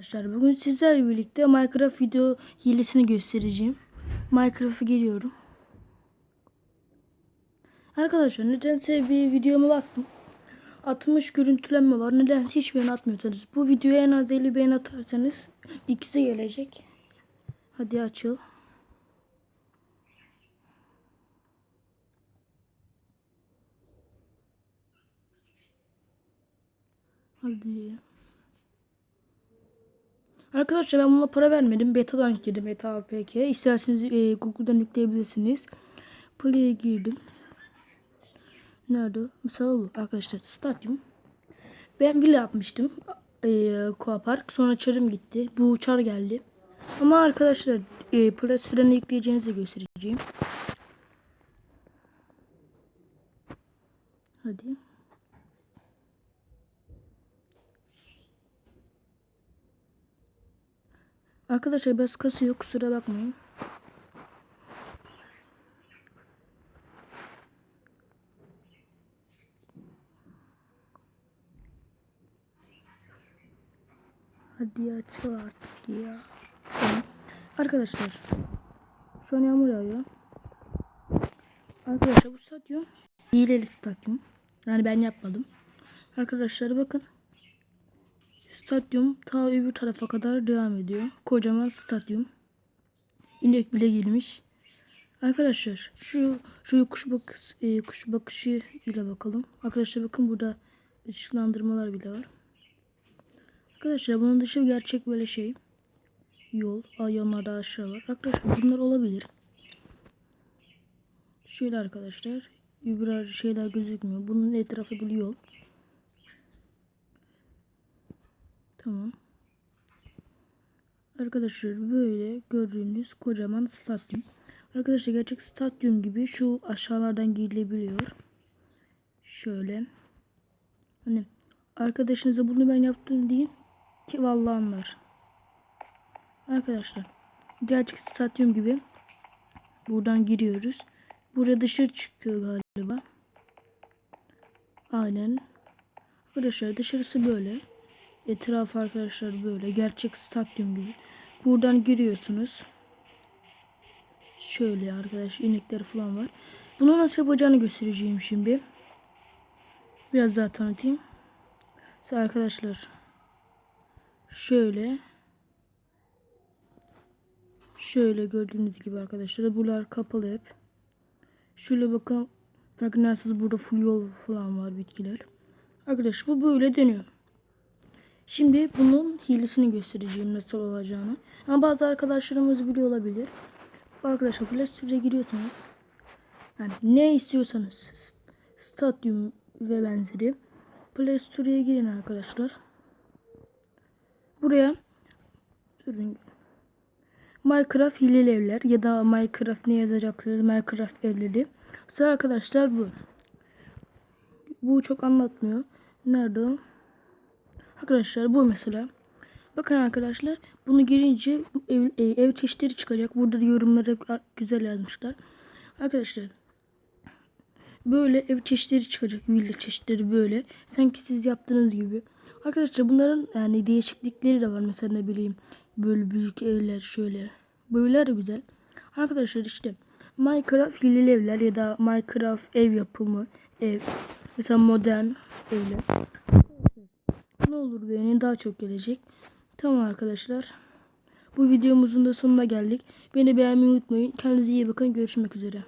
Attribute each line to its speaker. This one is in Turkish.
Speaker 1: Arkadaşlar bugün sizlerle birlikte Minecraft video hilesini göstereceğim. Minecraft'a giriyorum. Arkadaşlar nedense bir videoma baktım. 60 görüntülenme var. Nedense hiç beğeni atmıyorsunuz. Bu videoya en az 50 beğeni atarsanız ikisi gelecek. Hadi açıl. Hadi. Arkadaşlar ben buna para vermedim. Beta'dan yükledim. Beta APK. İsterseniz e, Google'dan yükleyebilirsiniz. Play'e girdim. Nerede? Mesela bu arkadaşlar. Stadyum. Ben villa yapmıştım. E, Koa Park. Sonra çarım gitti. Bu uçar geldi. Ama arkadaşlar e, Play süreni yükleyeceğinizi göstereceğim. Hadi. Arkadaşlar biraz kasıyor kusura bakmayın. Hadi açıl artık ya. Tamam. Arkadaşlar şu an yağmur yağıyor. Arkadaşlar bu stadyum hileli stadyum. Yani ben yapmadım. Arkadaşlar bakın. Stadyum ta öbür tarafa kadar devam ediyor. Kocaman stadyum. İnek bile girmiş. Arkadaşlar şu şu kuş bakış e, kuş bakışı ile bakalım. Arkadaşlar bakın burada ışıklandırmalar bile var. Arkadaşlar bunun dışı gerçek böyle şey. Yol. Yanlarda aşağı var. Arkadaşlar bunlar olabilir. Şöyle arkadaşlar. Öbür şeyler gözükmüyor. Bunun etrafı bir yol. Tamam. Arkadaşlar böyle gördüğünüz kocaman stadyum. Arkadaşlar gerçek stadyum gibi şu aşağılardan girilebiliyor. Şöyle. Hani arkadaşınıza bunu ben yaptım deyin ki vallahi anlar. Arkadaşlar gerçek stadyum gibi buradan giriyoruz. Burada dışarı çıkıyor galiba. Aynen. Arkadaşlar dışarısı böyle. Etrafı arkadaşlar böyle gerçek stadyum gibi. Buradan giriyorsunuz. Şöyle arkadaş inekler falan var. Bunu nasıl yapacağını göstereceğim şimdi. Biraz daha tanıtayım. Mesela arkadaşlar şöyle şöyle gördüğünüz gibi arkadaşlar buralar kapalı hep. Şöyle bakın farkındaysanız burada full yol falan var bitkiler. Arkadaş bu böyle dönüyor. Şimdi bunun hilesini göstereceğim nasıl olacağını. Ama bazı arkadaşlarımız biliyor olabilir. Arkadaşlar Play Store'a giriyorsunuz. Yani ne istiyorsanız stadyum ve benzeri Play Store'a girin arkadaşlar. Buraya durun. Minecraft hileli evler ya da Minecraft ne yazacaksınız Minecraft evleri. Size arkadaşlar bu. Bu çok anlatmıyor. Nerede o? Arkadaşlar bu mesela. Bakın arkadaşlar bunu girince ev, e, ev çeşitleri çıkacak. Burada yorumları güzel yazmışlar. Arkadaşlar böyle ev çeşitleri çıkacak. Villa çeşitleri böyle. Sanki siz yaptığınız gibi. Arkadaşlar bunların yani değişiklikleri de var. Mesela ne bileyim böyle büyük evler şöyle. Böyleler de güzel. Arkadaşlar işte Minecraft hileli evler ya da Minecraft ev yapımı ev. Mesela modern evler. Ne olur beğenin daha çok gelecek. Tamam arkadaşlar. Bu videomuzun da sonuna geldik. Beni beğenmeyi unutmayın. Kendinize iyi bakın. Görüşmek üzere.